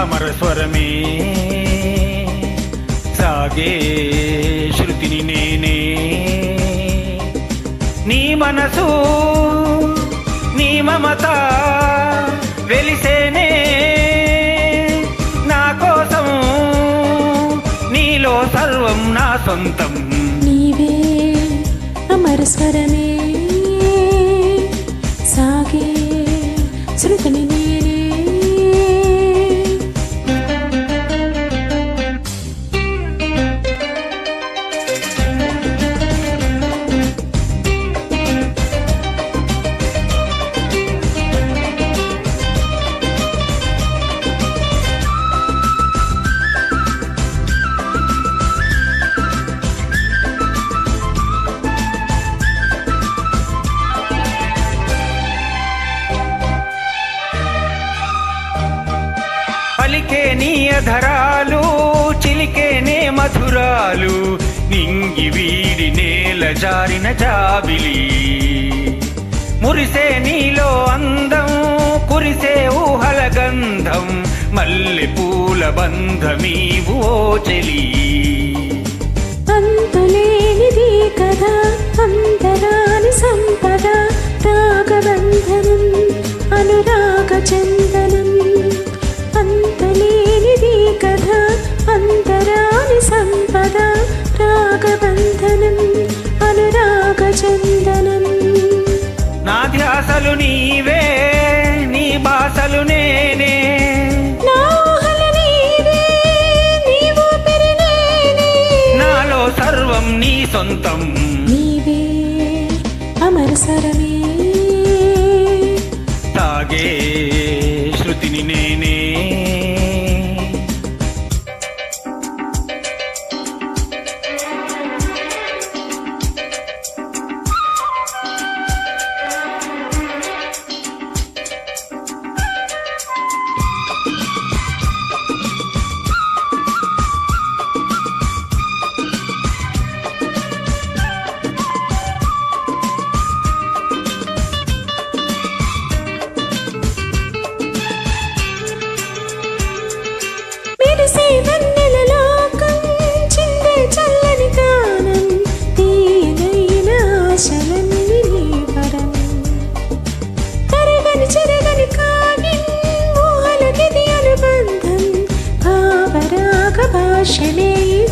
అమర స్వరమే సాగే శృతిని నేనే. నీ మనసు నీ మమత వెలిసేనే నా కోసం. నీలో సర్వం నా సొంతం. నీవే అమర స్వరమే సాగే శృతిని ధరాలు చిలికేనే మధురాలు నింగి వీడి నేల జారిన జాబిలి. మురిసే నీలో అందం కురిసే ఊహల గంధం మల్లె పూల బంధమీవు ఓ చెలి. అమర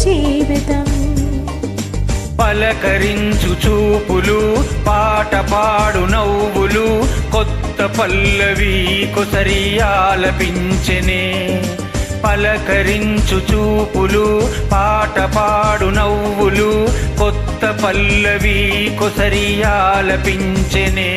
జీవితం. పలకరించు చూపులు పాట పాడు నవ్వులు కొత్త పల్లవి కొసరి ఆలపించెనే. పలకరించు చూపులు పాట పాడు నవ్వులు కొత్త పల్లవి కొసరి ఆలపించెనే.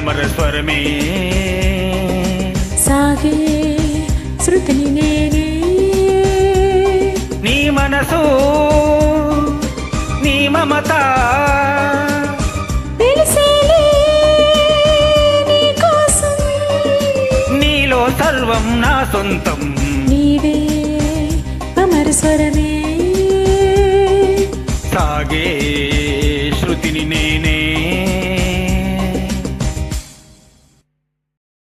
అమర స్వరమే సాగే శృతిని నేనే. నీ మనసు నీ మమత. నీలో సర్వం నా సొంతం. నీవే అమర స్వరమే. సాగే శృతిని నేనే.